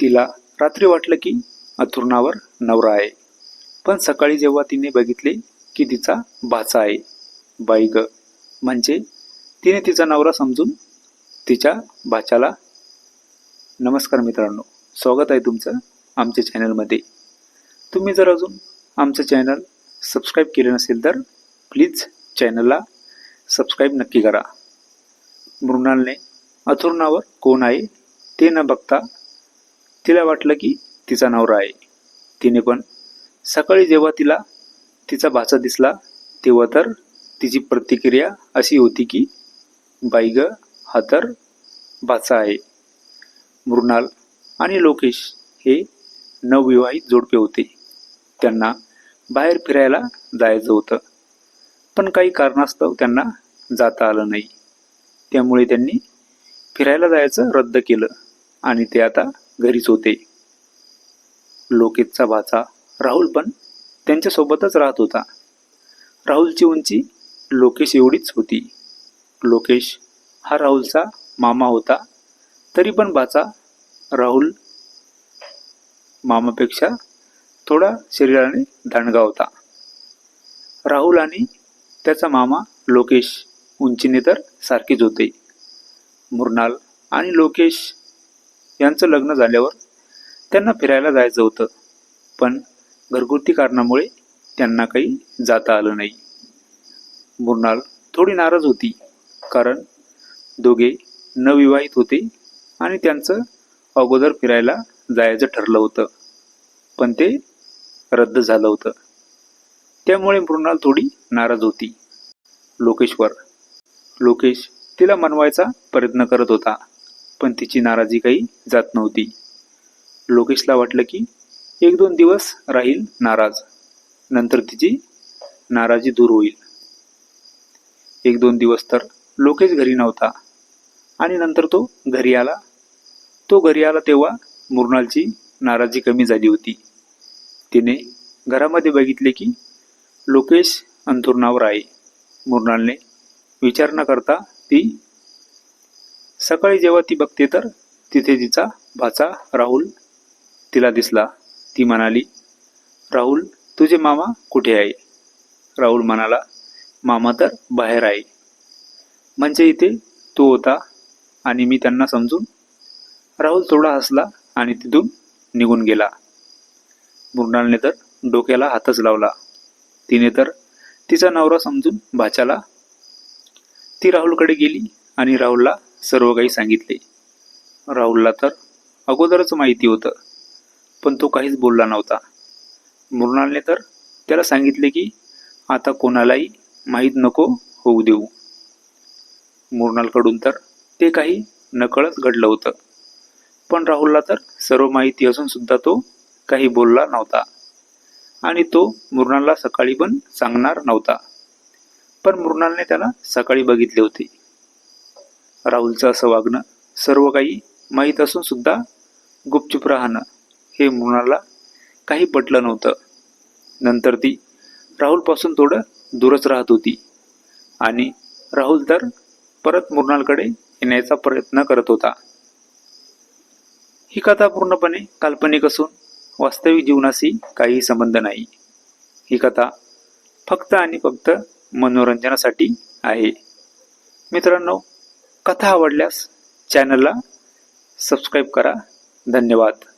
तिला रात्री वाटलं की अथुर्णावर नवरा आहे. पण सकाळी जेव्हा तिने बघितले की तिचा भाचा आहे बाई ग. म्हणजे तिने तिचा नवरा समजून तिच्या भाच्याला नमस्कार मित्रांनो स्वागत आहे तुमचं आमच्या चॅनलमध्ये. तुम्ही जर अजून आमचं चॅनल सबस्क्राईब केले नसेल तर प्लीज चॅनलला सबस्क्राईब नक्की करा. मृणालने अथुर्णावर कोण आहे ते न बघता तिला वाटलं की तिचा नवरा आहे. तिने पण. सकाळी जेव्हा तिला तिचा भाचा दिसला तेव्हा तर तिची प्रतिक्रिया अशी होती की बाई हा तर भाचा आहे. मृणाल आणि लोकेश हे नवविवाहित जोडपे होते. त्यांना बाहेर फिरायला जायचं होतं. पण काही कारणास्तव त्यांना जाता आलं नाही. त्यामुळे त्यांनी फिरायला जायचं रद्द केलं. आणि ते आता घरीच होते. लोकेशचा भाचा राहुल पण त्यांच्यासोबतच राहत होता. राहुलची उंची लोकेश एवढीच होती. लोकेश हा राहुलचा मामा होता. तरी पण भाचा राहुल मामापेक्षा थोडा शरीराने दांडगा होता. राहुल आणि त्याचा मामा लोकेश उंचीने तर सारखेच होते. मृणाल आणि लोकेश यांचं लग्न झाल्यावर त्यांना फिरायला जायचं होतं. पण घरगुती कारणामुळे त्यांना काही जाता आलं नाही. मृणाल थोडी नाराज होती कारण दोघे नवविवाहित होते आणि त्यांचं अगोदर फिरायला जायचं ठरलं होतं. पण ते रद्द झालं होतं. त्यामुळे मृणाल थोडी नाराज होती. लोकेशवर लोकेश तिला मनवायचा प्रयत्न करत होता. पण तिची नाराजी काही जात नव्हती. लोकेशला वाटलं की एक दोन दिवस राहील नाराज. नंतर तिची नाराजी दूर होईल. एक दोन दिवस तर लोकेश घरी नव्हता. आणि नंतर तो घरी आला. तो घरी आला तेव्हा मृणालची नाराजी कमी झाली होती. तिने घरामध्ये बघितले की लोकेश अंथुरणावर आहे. मृणालने विचार न करता ती सकाळी जेव्हा ती बघते तर तिथे तिचा भाचा राहुल तिला दिसला. ती म्हणाली राहुल तुझे मामा कुठे आहे? राहुल म्हणाला मामा तर बाहेर आहे. म्हणजे इथे तो होता आणि मी त्यांना समजून. राहुल थोडा हसला आणि तिथून निघून गेला. मृणालने तर डोक्याला हातच लावला. तिने तर तिचा नवरा समजून भाच्याला ती राहुलकडे गेली आणि राहुलला सर्व काही सांगितले. राहुलला तर अगोदरच माहिती होतं पण तो काहीच बोलला नव्हता. मृणालने तर त्याला सांगितले की आता कोणालाही माहीत नको होऊ देऊ. मृणालकडून तर ते काही नकळत घडलं होतं पण राहुलला तर सर्व माहिती असून सुद्धा तो काही बोलला नव्हता. आणि तो मृणालला सकाळी पण सांगणार नव्हता. पण मृणालने त्याला सकाळी बघितले होते. राहुलचं असं वागणं सर्व काही माहीत असून सुद्धा गुपचूप राहणं हे मृणालला काही पटलं नव्हतं. नंतर ती राहुलपासून थोडं दूरच राहत होती. आणि राहुल तर परत मृणालकडे येण्याचा प्रयत्न करत होता. ही कथा पूर्णपणे काल्पनिक असून वास्तविक जीवनाशी काही संबंध नाही. ही कथा फक्त आणि फक्त मनोरंजनासाठी आहे. मित्रांनो कथा आवडल्यास चॅनलला सबस्क्राईब करा. धन्यवाद.